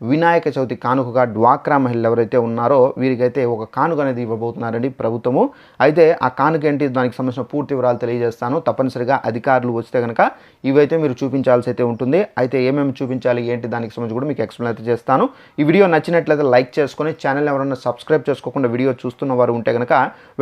వినాయక చవితి కానుకగా డ్వాక్రా మహిళలు ఎవరైతే ఉన్నారో వీరికైతే ఒక కానుక అనేది ఇవ్వబోతున్నారండి ప్రభుత్వము. అయితే ఆ కానుక ఏంటి? దానికి సంబంధించిన పూర్తి వివరాలు తెలియజేస్తాను. తప్పనిసరిగా అధికారులు వస్తే కనుక ఇవైతే మీరు చూపించాల్సి అయితే ఉంటుంది. అయితే ఏమేమి చూపించాలి? ఏంటి? దానికి సంబంధించి కూడా మీకు ఎక్స్ప్లెయిన్ అయితే చేస్తాను. ఈ వీడియో నచ్చినట్లయితే లైక్ చేసుకొని ఛానల్ ఎవరైనా సబ్స్క్రైబ్ చేసుకోకుండా వీడియో చూస్తున్న వారు ఉంటే కనుక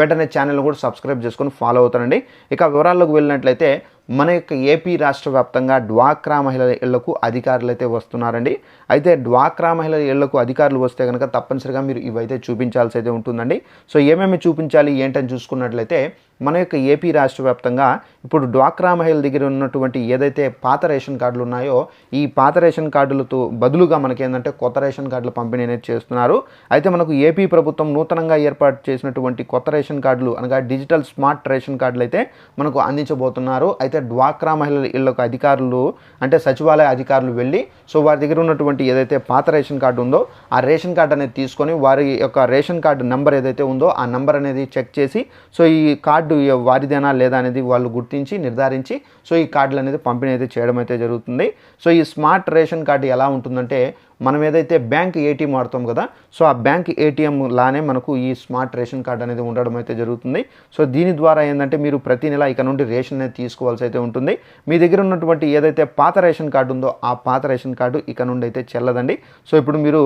వెంటనే ఛానల్ కూడా సబ్స్క్రైబ్ చేసుకొని ఫాలో అవుతారండి. ఇక వివరాల్లోకి వెళ్ళినట్లయితే మన యొక్క ఏపీ రాష్ట్ర వ్యాప్తంగా డ్వాక్రా మహిళల ఇళ్ళకు అధికారులు అయితే వస్తున్నారండి. అయితే డ్వాక్రా మహిళల ఇళ్ళకు అధికారులు వస్తే కనుక తప్పనిసరిగా మీరు ఇవైతే చూపించాల్సి అయితే ఉంటుందండి. సో ఏమేమి చూపించాలి ఏంటని చూసుకున్నట్లయితే మన యొక్క ఏపీ రాష్ట్ర వ్యాప్తంగా ఇప్పుడు డ్వాక్రా మహిళల దగ్గర ఉన్నటువంటి ఏదైతే పాత రేషన్ కార్డులు ఉన్నాయో ఈ పాత రేషన్ కార్డులతో బదులుగా మనకి ఏంటంటే కొత్త రేషన్ కార్డుల పంపిణీ అనేది చేస్తున్నారు. అయితే మనకు ఏపీ ప్రభుత్వం నూతనంగా ఏర్పాటు చేసినటువంటి కొత్త రేషన్ కార్డులు అనగా డిజిటల్ స్మార్ట్ రేషన్ కార్డులు అయితే మనకు అందించబోతున్నారు. అయితే డ్వాక్రా మహిళల ఇళ్ళకు అధికారులు అంటే సచివాలయ అధికారులు వెళ్ళి సో వారి దగ్గర ఉన్నటువంటి ఏదైతే పాత రేషన్ కార్డు ఉందో ఆ రేషన్ కార్డు అనేది తీసుకొని వారి యొక్క రేషన్ కార్డు నెంబర్ ఏదైతే ఉందో ఆ నెంబర్ అనేది చెక్ చేసి సో ఈ కార్డు వారిదేనా లేదా అనేది వాళ్ళు గుర్తించి నిర్ధారించి సో ఈ కార్డులు అనేది పంపిణీ అయితే చేయడం అయితే జరుగుతుంది. సో ఈ స్మార్ట్ రేషన్ కార్డు ఎలా ఉంటుందంటే మనం ఏదైతే బ్యాంక్ ఏటీఎం వాడతాం కదా సో ఆ బ్యాంక్ ఏటీఎం లానే మనకు ఈ స్మార్ట్ రేషన్ కార్డ్ అనేది ఉండడం అయితే జరుగుతుంది. సో దీని ద్వారా ఏంటంటే మీరు ప్రతి నెల ఇక నుండి రేషన్ అనేది తీసుకోవాల్సి అయితే ఉంటుంది. మీ దగ్గర ఉన్నటువంటి ఏదైతే పాత రేషన్ కార్డు ఉందో ఆ పాత రేషన్ కార్డు ఇక నుండి అయితే చెల్లదండి. సో ఇప్పుడు మీరు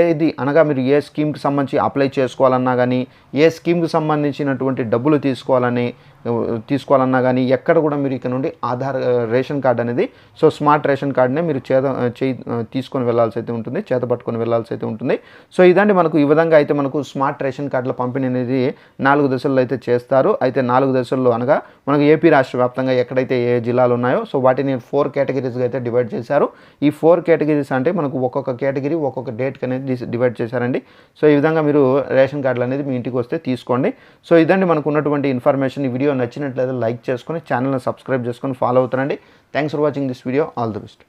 ఏది అనగా మీరు ఏ స్కీమ్కి సంబంధించి అప్లై చేసుకోవాలన్నా కానీ ఏ స్కీమ్కి సంబంధించినటువంటి డబ్బులు తీసుకోవాలని తీసుకోవాలన్నా కానీ ఎక్కడ కూడా మీరు ఇక్కడ నుండి ఆధార్ రేషన్ కార్డ్ అనేది సో స్మార్ట్ రేషన్ కార్డునే మీరు చేద చేయి తీసుకొని వెళ్ళాల్సి అయితే ఉంటుంది చేత పట్టుకొని వెళ్ళాల్సి అయితే ఉంటుంది. సో ఇదండి మనకు ఈ విధంగా అయితే మనకు స్మార్ట్ రేషన్ కార్డుల పంపిణీ అనేది నాలుగు దశల్లో అయితే చేస్తారు. అయితే నాలుగు దశల్లో అనగా మనకు ఏపీ రాష్ట్ర వ్యాప్తంగా ఎక్కడైతే ఏ జిల్లాలు ఉన్నాయో సో వాటిని ఫోర్ కేటగిరీస్గా అయితే డివైడ్ చేశారు. ఈ ఫోర్ కేటగిరీస్ అంటే మనకు ఒక్కొక్క కేటగిరీ ఒక్కొక్క డేట్కి అనేది డివైడ్ చేశారండి. సో ఈ విధంగా మీరు రేషన్ కార్డులు అనేది మీ ఇంటికి వస్తే తీసుకోండి. సో ఇదండి మనకు ఉన్నటువంటి ఇన్ఫర్మేషన్. ఈ వీడియో నచ్చినట్లయితే లైక్ చేసుకొని ఛానల్ని సబ్స్క్రైబ్ చేసుకొని ఫాలో అవుతారండి thanks for watching this video. All the best.